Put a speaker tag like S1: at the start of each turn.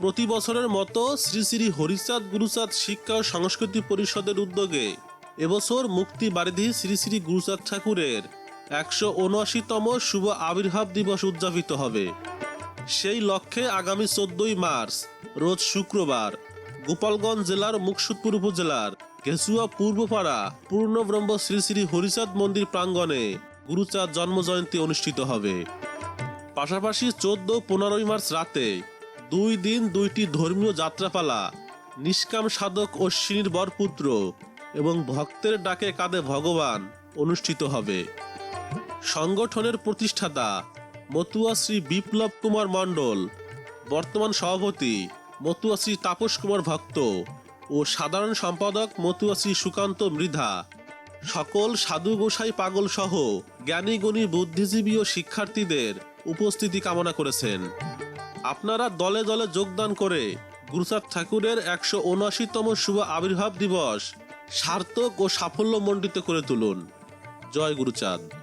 S1: প্রতি বছরের মতো শ্রী শ্রী হরিচাঁদ গুরুচাঁদ শিক্ষা ও সংস্কৃতি পরিষদের উদ্যোগে এবছর মুক্তি বারিধি শ্রী শ্রী গুরুচাঁদ ঠাকুরের একশো উনআশিতম শুভ আবির্ভাব দিবস উদযাপিত হবে। সেই লক্ষ্যে আগামী চোদ্দই মার্চ, রোজ শুক্রবার, গোপালগঞ্জ জেলার মুকসুদপুর উপজেলার ঘেসুয়া পূর্বপাড়া পূর্ণব্রহ্ম শ্রী শ্রী হরিচাঁদ মন্দির প্রাঙ্গণে গুরুচাঁদ জন্মজয়ন্তী অনুষ্ঠিত হবে। পাশাপাশি চোদ্দ পনেরোই মার্চ রাতে দুই দিন দুইটি ধর্মীয় যাত্রাপালা, নিষ্কাম সাধক অশ্বিনীর বরপুত্র এবং ভক্তের ডাকে কাঁদে ভগবান অনুষ্ঠিত হবে। সংগঠনের প্রতিষ্ঠাতা মতুয়া শ্রী বিপ্লব কুমার মণ্ডল, বর্তমান সভাপতি মতুয়া শ্রী তাপস কুমার ভক্ত ও সাধারণ সম্পাদক মতুয়া শ্রী সুকান্ত মৃধা, সকল সাধু গোসাই পাগল সহ জ্ঞানী গুণী বুদ্ধিজীবী ও শিক্ষার্থীদের উপস্থিতি কামনা করেছেন। আপনারা দলে দলে যোগদান করে গুরুচাঁদ ঠাকুরের একশো উনআশিতম শুভ আবির্ভাব দিবস সার্থক ও সাফল্যমণ্ডিত করে তুলুন। জয় গুরুচাঁদ।